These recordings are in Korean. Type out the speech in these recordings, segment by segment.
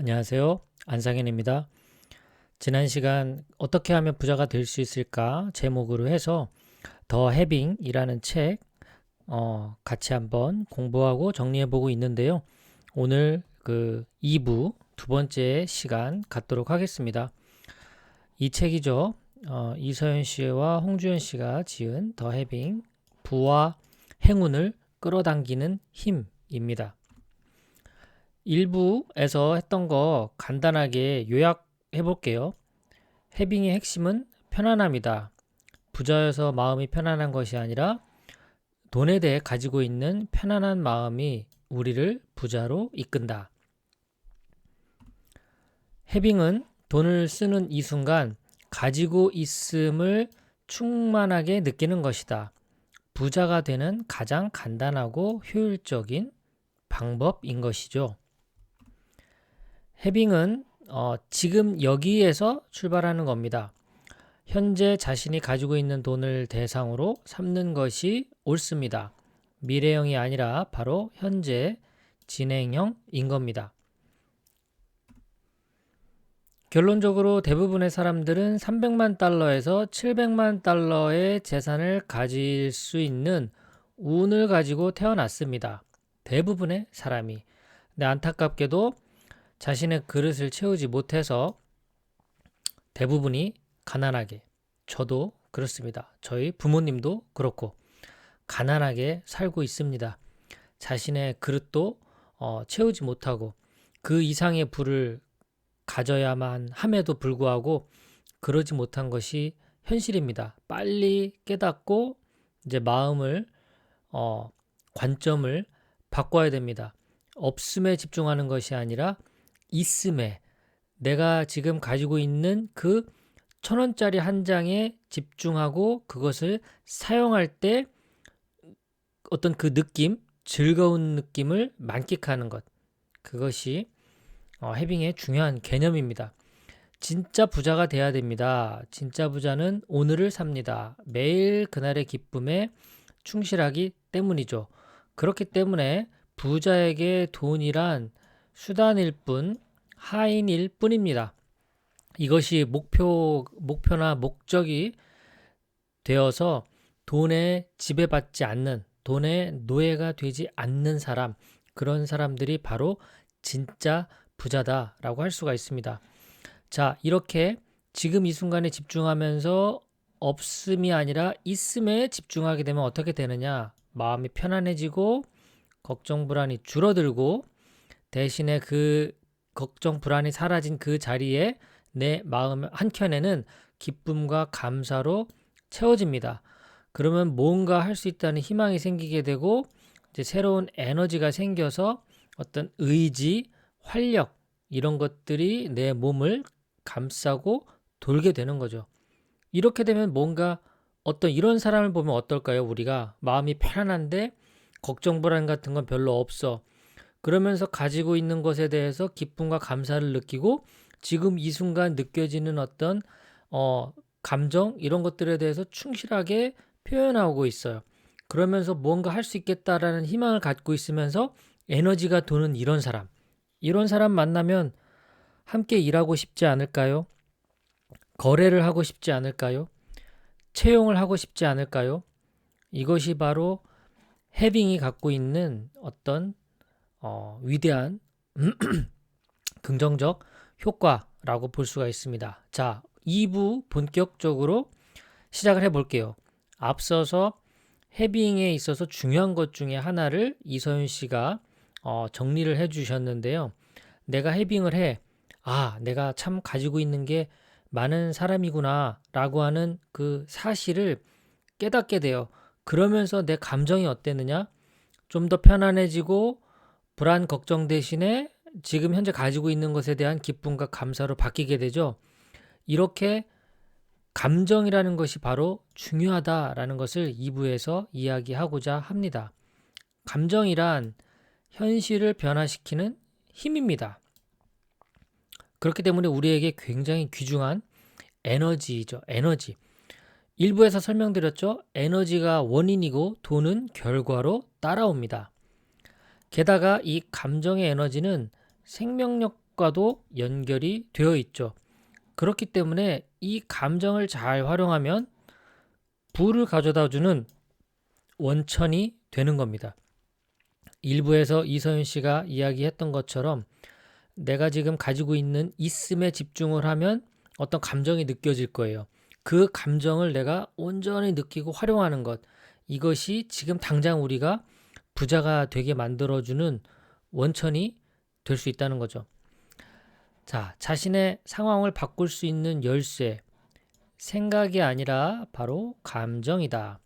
안녕하세요. 안상현입니다. 지난 시간 어떻게 하면 부자가 될 수 있을까 제목으로 해서 더 해빙이라는 책 어, 같이 한번 공부하고 정리해 보고 있는데요. 오늘 그 2부 두 번째 시간 갖도록 하겠습니다. 이 책이죠. 어, 이서연 씨와 홍주연 씨가 지은 더 해빙 부와 행운을 끌어당기는 힘입니다. 일부에서 했던 거 간단하게 요약해 볼게요. 해빙의 핵심은 편안함이다. 부자여서 마음이 편안한 것이 아니라 돈에 대해 가지고 있는 편안한 마음이 우리를 부자로 이끈다. 해빙은 돈을 쓰는 이 순간 가지고 있음을 충만하게 느끼는 것이다. 부자가 되는 가장 간단하고 효율적인 방법인 것이죠. 해빙은 어, 지금 여기에서 출발하는 겁니다. 현재 자신이 가지고 있는 돈을 대상으로 삼는 것이 옳습니다. 미래형이 아니라 바로 현재 진행형인 겁니다. 결론적으로 대부분의 사람들은 300만 달러에서 700만 달러의 재산을 가질 수 있는 운을 가지고 태어났습니다. 대부분의 사람이. 근데 안타깝게도 자신의 그릇을 채우지 못해서 대부분이 가난하게 저도 그렇습니다. 저희 부모님도 그렇고 가난하게 살고 있습니다. 자신의 그릇도 어, 채우지 못하고 그 이상의 부를 가져야만 함에도 불구하고 그러지 못한 것이 현실입니다. 빨리 깨닫고 이제 마음을 어, 관점을 바꿔야 됩니다. 없음에 집중하는 것이 아니라 있음에 내가 지금 가지고 있는 그 천 원짜리 한 장에 집중하고 그것을 사용할 때 어떤 그 느낌, 즐거운 느낌을 만끽하는 것. 그것이 어, 해빙의 중요한 개념입니다. 진짜 부자가 돼야 됩니다. 진짜 부자는 오늘을 삽니다. 매일 그날의 기쁨에 충실하기 때문이죠. 그렇기 때문에 부자에게 돈이란 수단일 뿐 하인일 뿐입니다. 이것이 목표 목표나 목적이 되어서 돈에 지배받지 않는 돈의 노예가 되지 않는 사람 그런 사람들이 바로 진짜 부자다라고 할 수가 있습니다. 자, 이렇게 지금 이 순간에 집중하면서 없음이 아니라 있음에 집중하게 되면 어떻게 되느냐? 마음이 편안해지고 걱정 불안이 줄어들고 대신에 그 걱정 불안이 사라진 그 자리에 내 마음 한켠에는 기쁨과 감사로 채워집니다. 그러면 뭔가 할 수 있다는 희망이 생기게 되고 이제 새로운 에너지가 생겨서 어떤 의지, 활력 이런 것들이 내 몸을 감싸고 돌게 되는 거죠. 이렇게 되면 뭔가 어떤 이런 사람을 보면 어떨까요? 우리가 마음이 편안한데 걱정 불안 같은 건 별로 없어. 그러면서 가지고 있는 것에 대해서 기쁨과 감사를 느끼고 지금 이 순간 느껴지는 어떤 어 감정 이런 것들에 대해서 충실하게 표현하고 있어요. 그러면서 뭔가 할 수 있겠다라는 희망을 갖고 있으면서 에너지가 도는 이런 사람. 이런 사람 만나면 함께 일하고 싶지 않을까요? 거래를 하고 싶지 않을까요? 채용을 하고 싶지 않을까요? 이것이 바로 해빙이 갖고 있는 어떤 어, 위대한 긍정적 효과라고 볼 수가 있습니다. 자, 2부 본격적으로 시작을 해 볼게요. 앞서서 해빙에 있어서 중요한 것 중에 하나를 이서윤 씨가 어, 정리를 해 주셨는데요. 내가 해빙을 해. 아, 내가 참 가지고 있는 게 많은 사람이구나 라고 하는 그 사실을 깨닫게 돼요. 그러면서 내 감정이 어땠느냐? 좀 더 편안해지고 불안 걱정 대신에 지금 현재 가지고 있는 것에 대한 기쁨과 감사로 바뀌게 되죠. 이렇게 감정이라는 것이 바로 중요하다라는 것을 2부에서 이야기하고자 합니다. 감정이란 현실을 변화시키는 힘입니다. 그렇기 때문에 우리에게 굉장히 귀중한 에너지죠. 에너지. 일부에서 설명드렸죠. 에너지가 원인이고 돈은 결과로 따라옵니다. 게다가 이 감정의 에너지는 생명력 생각과도 연결이 되어 있죠. 그렇기 때문에 이 감정을 잘 활용하면 부를 가져다 주는 원천이 되는 겁니다. 일부에서 이서윤 씨가 이야기했던 것처럼 내가 지금 가지고 있는 있음에 집중을 하면 어떤 감정이 느껴질 거예요. 그 감정을 내가 온전히 느끼고 활용하는 것. 이것이 지금 당장 우리가 부자가 되게 만들어주는 원천이 될 수 있다는 거죠. 자, 자신의 상황을 바꿀 수 있는 열쇠. 생각이 아니라 바로 감정이다.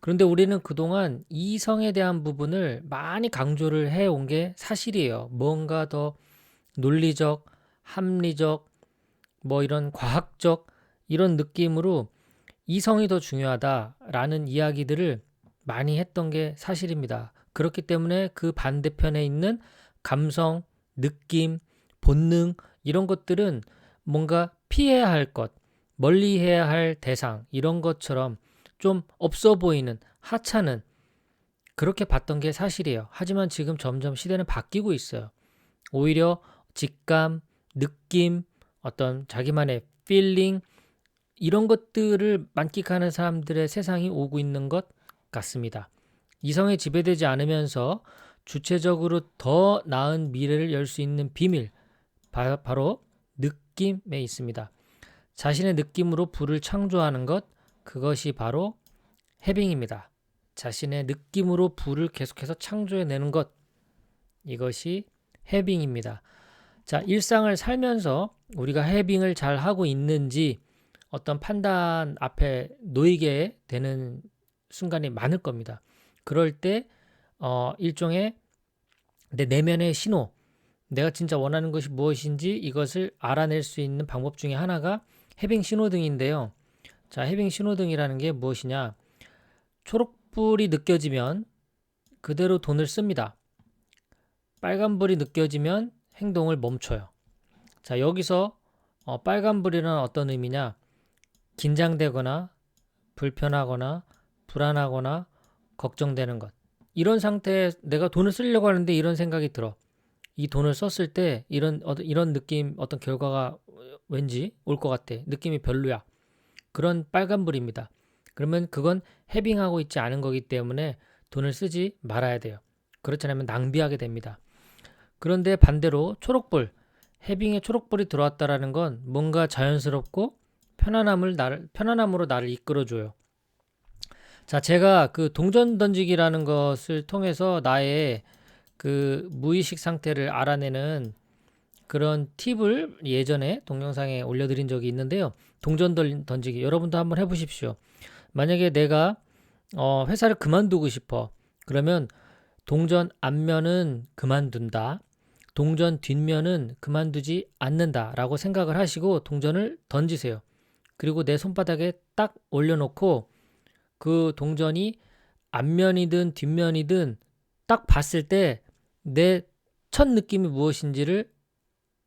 그런데 우리는 그동안 이성에 대한 부분을 많이 강조를 해온 게 사실이에요. 뭔가 더 논리적, 합리적, 뭐 이런 과학적 이런 느낌으로 이성이 더 중요하다라는 이야기들을 많이 했던 게 사실입니다. 그렇기 때문에 그 반대편에 있는 감성, 느낌, 본능 이런 것들은 뭔가 피해야 할 것, 멀리 해야 할 대상 이런 것처럼 좀 없어 보이는 하찮은 그렇게 봤던 게 사실이에요. 하지만 지금 점점 시대는 바뀌고 있어요. 오히려 직감, 느낌, 어떤 자기만의 필링 이런 것들을 만끽하는 사람들의 세상이 오고 있는 것 같습니다. 이성에 지배되지 않으면서 주체적으로 더 나은 미래를 열 수 있는 비밀 바, 바로 느낌에 있습니다. 자신의 느낌으로 불을 창조하는 것 그것이 바로 해빙입니다. 자신의 느낌으로 불을 계속해서 창조해내는 것 이것이 해빙입니다. 자, 일상을 살면서 우리가 해빙을 잘 하고 있는지 어떤 판단 앞에 놓이게 되는 순간이 많을 겁니다. 그럴 때 어, 일종의 내 내면의 신호, 내가 진짜 원하는 것이 무엇인지 이것을 알아낼 수 있는 방법 중에 하나가 해빙 신호등인데요. 자, 해빙 신호등이라는 게 무엇이냐? 초록불이 느껴지면 그대로 돈을 씁니다. 빨간불이 느껴지면 행동을 멈춰요. 자, 여기서 어, 빨간불이란 어떤 의미냐? 긴장되거나 불편하거나 불안하거나 걱정되는 것. 이런 상태에 내가 돈을 쓰려고 하는데 이런 생각이 들어. 이 돈을 썼을 때 이런 이런 느낌 어떤 결과가 왠지 올 것 같아. 느낌이 별로야. 그런 빨간불입니다. 그러면 그건 해빙하고 있지 않은 거기 때문에 돈을 쓰지 말아야 돼요. 그렇지 않으면 낭비하게 됩니다. 그런데 반대로 초록불, 해빙에 초록불이 들어왔다라는 건 뭔가 자연스럽고 편안함을 나를 편안함으로 나를 이끌어줘요. 자, 제가 그 동전 던지기라는 것을 통해서 나의 그 무의식 상태를 알아내는 그런 팁을 예전에 동영상에 올려드린 적이 있는데요. 동전 던지기 여러분도 한번 해보십시오. 만약에 내가 어, 회사를 그만두고 싶어. 그러면 동전 앞면은 그만둔다. 동전 뒷면은 그만두지 않는다 라고 생각을 하시고 동전을 던지세요. 그리고 내 손바닥에 딱 올려놓고 그 동전이 앞면이든 뒷면이든 딱 봤을 때 내 첫 느낌이 무엇인지를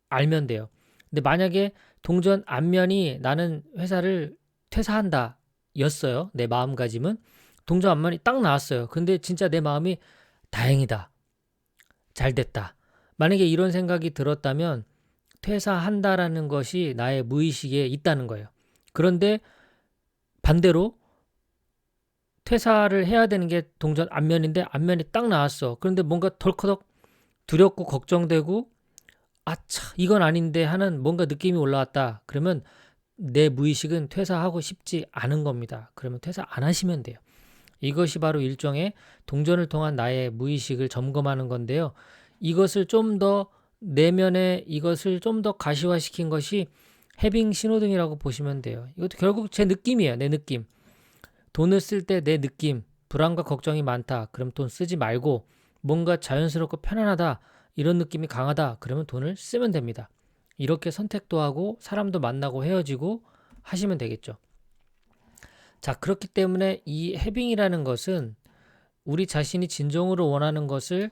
알면 돼요. 근데 만약에 동전 앞면이 나는 회사를 퇴사한다 였어요. 내 마음가짐은 동전 앞면이 딱 나왔어요. 근데 진짜 내 마음이 다행이다. 잘 됐다. 만약에 이런 생각이 들었다면 퇴사한다라는 것이 나의 무의식에 있다는 거예요. 그런데 반대로 퇴사를 해야 되는 게 동전 앞면인데 앞면이 딱 나왔어. 그런데 뭔가 덜커덕 두렵고 걱정되고 아차 이건 아닌데 하는 뭔가 느낌이 올라왔다. 그러면 내 무의식은 퇴사하고 싶지 않은 겁니다. 그러면 퇴사 안 하시면 돼요. 이것이 바로 일종의 동전을 통한 나의 무의식을 점검하는 건데요. 이것을 좀 더 내면에 이것을 좀 더 가시화시킨 것이 해빙 신호등이라고 보시면 돼요. 이것도 결국 제 느낌이에요. 내 느낌. 돈을 쓸 때 내 느낌, 불안과 걱정이 많다. 그럼 돈 쓰지 말고 뭔가 자연스럽고 편안하다. 이런 느낌이 강하다. 그러면 돈을 쓰면 됩니다. 이렇게 선택도 하고 사람도 만나고 헤어지고 하시면 되겠죠. 자, 그렇기 때문에 이 해빙이라는 것은 우리 자신이 진정으로 원하는 것을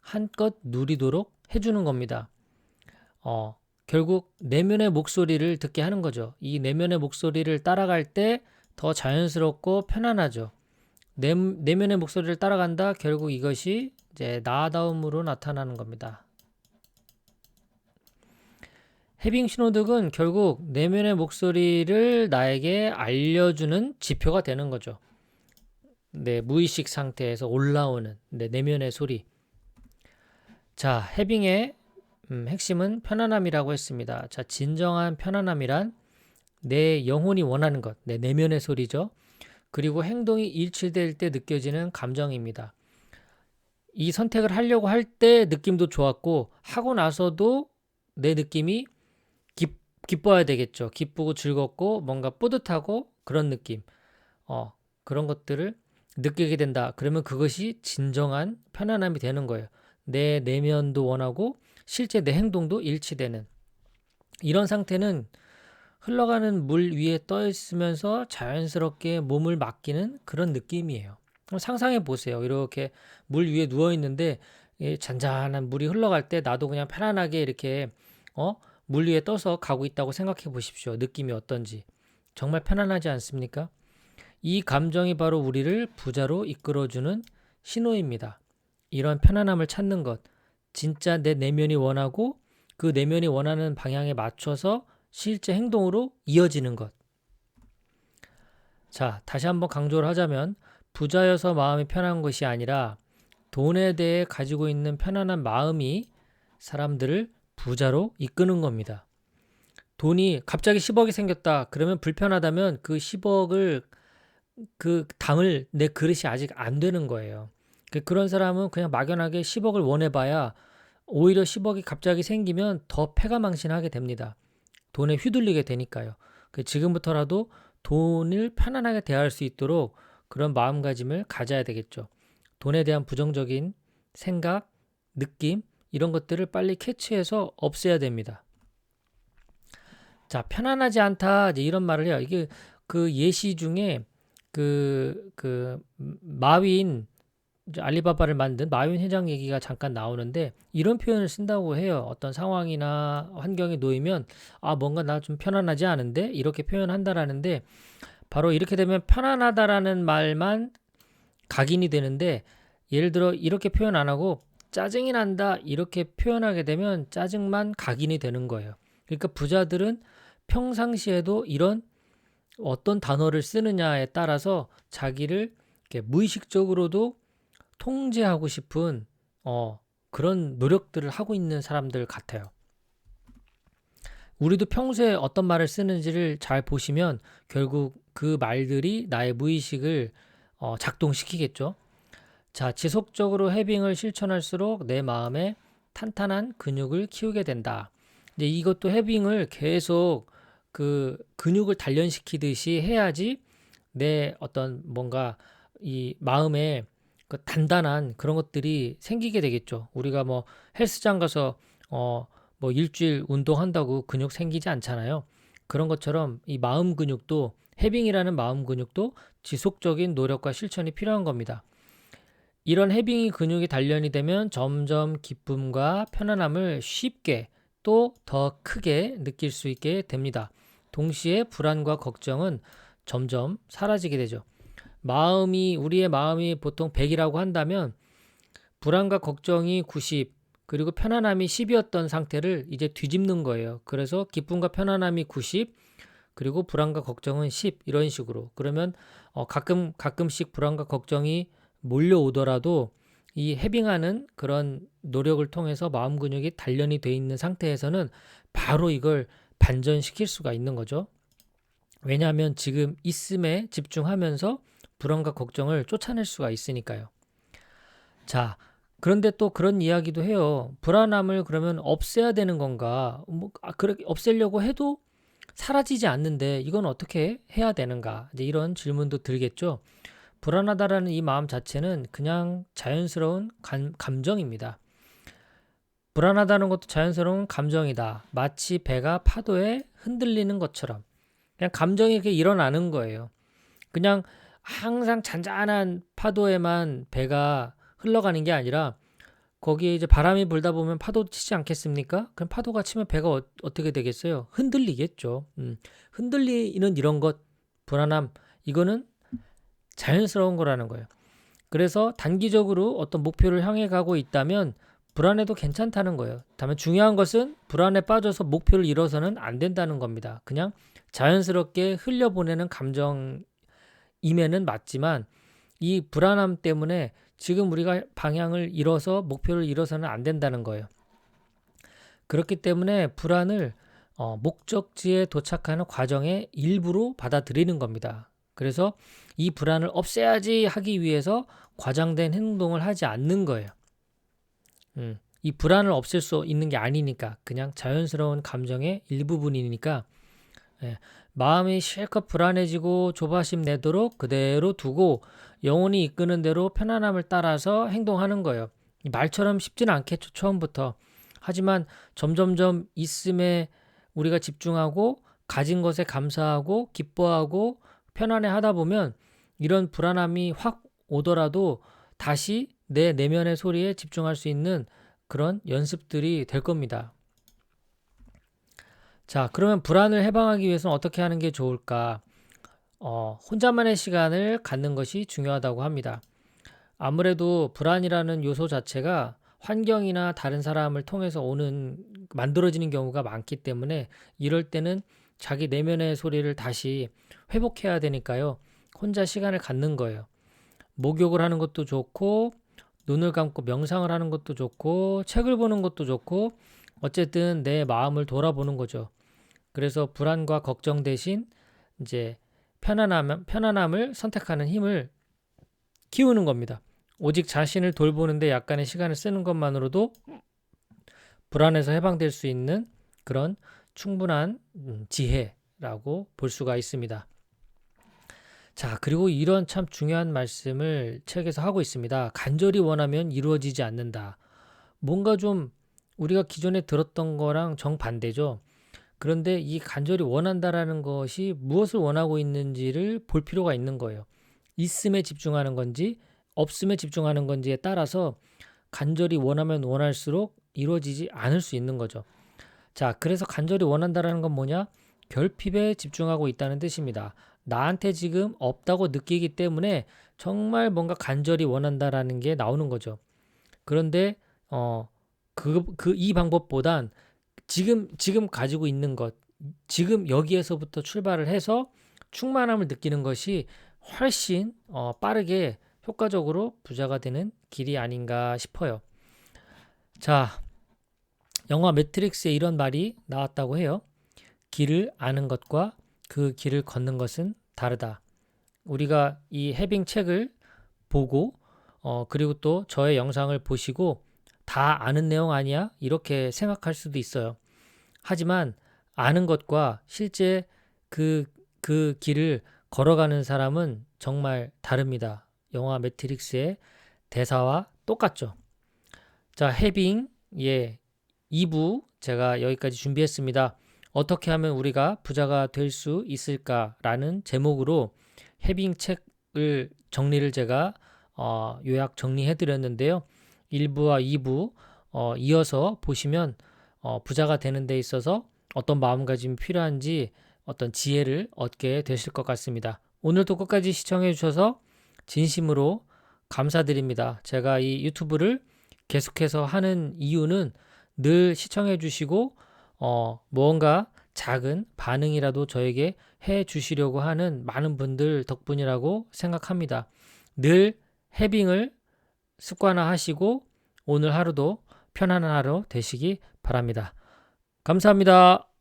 한껏 누리도록 해주는 겁니다. 어, 결국 내면의 목소리를 듣게 하는 거죠. 이 내면의 목소리를 따라갈 때 더 자연스럽고 편안하죠. 내, 내면의 목소리를 따라간다. 결국 이것이 이제 나다움으로 나타나는 겁니다. 해빙 신호등은 결국 내면의 목소리를 나에게 알려주는 지표가 되는 거죠. 내 무의식 상태에서 올라오는 내 내면의 소리. 자, 해빙의 음, 핵심은 편안함이라고 했습니다. 자, 진정한 편안함이란 내 영혼이 원하는 것, 내 내면의 소리죠. 그리고 행동이 일치될 때 느껴지는 감정입니다. 이 선택을 하려고 할 때 느낌도 좋았고 하고 나서도 내 느낌이 기, 기뻐야 되겠죠. 기쁘고 즐겁고 뭔가 뿌듯하고 그런 느낌. 어, 그런 것들을 느끼게 된다. 그러면 그것이 진정한 편안함이 되는 거예요. 내 내면도 원하고 실제 내 행동도 일치되는 이런 상태는 흘러가는 물 위에 떠 있으면서 자연스럽게 몸을 맡기는 그런 느낌이에요. 상상해 보세요. 이렇게 물 위에 누워 있는데 잔잔한 물이 흘러갈 때 나도 그냥 편안하게 이렇게 어? 물 위에 떠서 가고 있다고 생각해 보십시오. 느낌이 어떤지. 정말 편안하지 않습니까? 이 감정이 바로 우리를 부자로 이끌어주는 신호입니다. 이런 편안함을 찾는 것, 진짜 내 내면이 원하고 그 내면이 원하는 방향에 맞춰서 실제 행동으로 이어지는 것. 자, 다시 한번 강조를 하자면 부자여서 마음이 편한 것이 아니라 돈에 대해 가지고 있는 편안한 마음이 사람들을 부자로 이끄는 겁니다. 돈이 갑자기 10억이 생겼다. 그러면 불편하다면 그 10억을 그 담을 내 그릇이 아직 안 되는 거예요. 그 그런 사람은 그냥 막연하게 10억을 원해봐야 오히려 10억이 갑자기 생기면 더 패가 망신하게 됩니다. 돈에 휘둘리게 되니까요. 그 지금부터라도 돈을 편안하게 대할 수 있도록 그런 마음가짐을 가져야 되겠죠. 돈에 대한 부정적인 생각, 느낌 이런 것들을 빨리 캐치해서 없애야 됩니다. 자, 편안하지 않다 이런 말을 해요. 이게 그 예시 중에 그, 그, 마윈 알리바바를 만든 마윈 회장 얘기가 잠깐 나오는데 이런 표현을 쓴다고 해요. 어떤 상황이나 환경에 놓이면 아 뭔가 나 좀 편안하지 않은데 이렇게 표현한다라는데 바로 이렇게 되면 편안하다라는 말만 각인이 되는데 예를 들어 이렇게 표현 안 하고 짜증이 난다 이렇게 표현하게 되면 짜증만 각인이 되는 거예요. 그러니까 부자들은 평상시에도 이런 어떤 단어를 쓰느냐에 따라서 자기를 무의식적으로도 통제하고 싶은 어, 그런 노력들을 하고 있는 사람들 같아요. 우리도 평소에 어떤 말을 쓰는지를 잘 보시면 결국 그 말들이 나의 무의식을 어, 작동시키겠죠. 자, 지속적으로 해빙을 실천할수록 내 마음에 탄탄한 근육을 키우게 된다. 이제 이것도 해빙을 계속 그 근육을 단련시키듯이 해야지 내 어떤 뭔가 이 마음에 그 단단한 그런 것들이 생기게 되겠죠. 우리가 뭐 헬스장 가서 어 뭐 일주일 운동한다고 근육 생기지 않잖아요. 그런 것처럼 이 마음 근육도 해빙이라는 마음 근육도 지속적인 노력과 실천이 필요한 겁니다. 이런 해빙이 근육이 단련이 되면 점점 기쁨과 편안함을 쉽게 또 더 크게 느낄 수 있게 됩니다. 동시에 불안과 걱정은 점점 사라지게 되죠. 마음이 우리의 마음이 보통 100이라고 한다면 불안과 걱정이 90 그리고 편안함이 10이었던 상태를 이제 뒤집는 거예요. 그래서 기쁨과 편안함이 90 그리고 불안과 걱정은 10 이런 식으로 그러면 어 가끔 가끔씩 불안과 걱정이 몰려오더라도 이 해빙하는 그런 노력을 통해서 마음 근육이 단련이 돼 있는 상태에서는 바로 이걸 반전시킬 수가 있는 거죠. 왜냐하면 지금 있음에 집중하면서 불안과 걱정을 쫓아낼 수가 있으니까요. 자, 그런데 또 그런 이야기도 해요. 불안함을 그러면 없애야 되는 건가? 뭐 아, 그렇게 없애려고 해도 사라지지 않는데 이건 어떻게 해야 되는가? 이제 이런 질문도 들겠죠. 불안하다라는 이 마음 자체는 그냥 자연스러운 감, 감정입니다. 불안하다는 것도 자연스러운 감정이다. 마치 배가 파도에 흔들리는 것처럼 그냥 감정이 이렇게 일어나는 거예요. 그냥 항상 잔잔한 파도에만 배가 흘러가는 게 아니라 거기에 이제 바람이 불다 보면 파도 치지 않겠습니까? 그럼 파도가 치면 배가 어, 떻게 되겠어요? 흔들리겠죠. 음, 흔들리는 이런 것, 불안함, 이거는 자연스러운 거라는 거예요. 그래서 단기적으로 어떤 목표를 향해 가고 있다면 불안해도 괜찮다는 거예요. 다만 중요한 것은 불안에 빠져서 목표를 이뤄서는 안 된다는 겁니다. 그냥 자연스럽게 흘려보내는 감정 임에는 맞지만 이 불안함 때문에 지금 우리가 방향을 잃어서 목표를 잃어서는 안 된다는 거예요. 그렇기 때문에 불안을 어, 목적지에 도착하는 과정의 일부로 받아들이는 겁니다. 그래서 이 불안을 없애야지 하기 위해서 과장된 행동을 하지 않는 거예요. 음, 이 불안을 없앨 수 있는 게 아니니까 그냥 자연스러운 감정의 일부분이니까 예, 마음이 실컷 불안해지고 조바심 내도록 그대로 두고 영혼이 이끄는 대로 편안함을 따라서 행동하는 거예요. 말처럼 쉽지는 않겠죠 처음부터. 하지만 점점점 있음에 우리가 집중하고 가진 것에 감사하고 기뻐하고 편안해 하다 보면 이런 불안함이 확 오더라도 다시 내 내면의 소리에 집중할 수 있는 그런 연습들이 될 겁니다. 자, 그러면 불안을 해방하기 위해서는 어떻게 하는 게 좋을까? 어, 혼자만의 시간을 갖는 것이 중요하다고 합니다. 아무래도 불안이라는 요소 자체가 환경이나 다른 사람을 통해서 오는 만들어지는 경우가 많기 때문에 이럴 때는 자기 내면의 소리를 다시 회복해야 되니까요. 혼자 시간을 갖는 거예요. 목욕을 하는 것도 좋고 눈을 감고 명상을 하는 것도 좋고 책을 보는 것도 좋고 어쨌든 내 마음을 돌아보는 거죠. 그래서 불안과 걱정 대신 이제 편안함, 편안함을 선택하는 힘을 키우는 겁니다. 오직 자신을 돌보는데 약간의 시간을 쓰는 것만으로도 불안에서 해방될 수 있는 그런 충분한 음, 지혜라고 볼 수가 있습니다. 자, 그리고 이런 참 중요한 말씀을 책에서 하고 있습니다. 간절히 원하면 이루어지지 않는다. 뭔가 좀 우리가 기존에 들었던 거랑 정반대죠. 그런데 이 간절히 원한다라는 것이 무엇을 원하고 있는지를 볼 필요가 있는 거예요. 있음에 집중하는 건지 없음에 집중하는 건지에 따라서 간절히 원하면 원할수록 이루어지지 않을 수 있는 거죠. 자, 그래서 간절히 원한다라는 건 뭐냐? 결핍에 집중하고 있다는 뜻입니다. 나한테 지금 없다고 느끼기 때문에 정말 뭔가 간절히 원한다라는 게 나오는 거죠. 그런데 어 그 그 이 방법보단 지금 지금 가지고 있는 것 지금 여기에서부터 출발을 해서 충만함을 느끼는 것이 훨씬 어, 빠르게 효과적으로 부자가 되는 길이 아닌가 싶어요. 자, 영화 매트릭스에 이런 말이 나왔다고 해요. 길을 아는 것과 그 길을 걷는 것은 다르다. 우리가 이 해빙 책을 보고 어, 그리고 또 저의 영상을 보시고 다 아는 내용 아니야? 이렇게 생각할 수도 있어요. 하지만 아는 것과 실제 그, 그 길을 걸어가는 사람은 정말 다릅니다. 영화 매트릭스의 대사와 똑같죠. 자, 해빙, 예, 2부 제가 여기까지 준비했습니다. 어떻게 하면 우리가 부자가 될 수 있을까라는 제목으로 해빙 책을 정리를 제가 어, 요약 정리해 드렸는데요. 1부와 2부 어, 이어서 보시면 어, 부자가 되는 데 있어서 어떤 마음가짐이 필요한지 어떤 지혜를 얻게 되실 것 같습니다. 오늘도 끝까지 시청해 주셔서 진심으로 감사드립니다. 제가 이 유튜브를 계속해서 하는 이유는 늘 시청해 주시고 어, 무언가 작은 반응이라도 저에게 해 주시려고 하는 많은 분들 덕분이라고 생각합니다. 늘 해빙을 습관화하시고 오늘 하루도 편안한 하루 되시기 바랍니다. 감사합니다.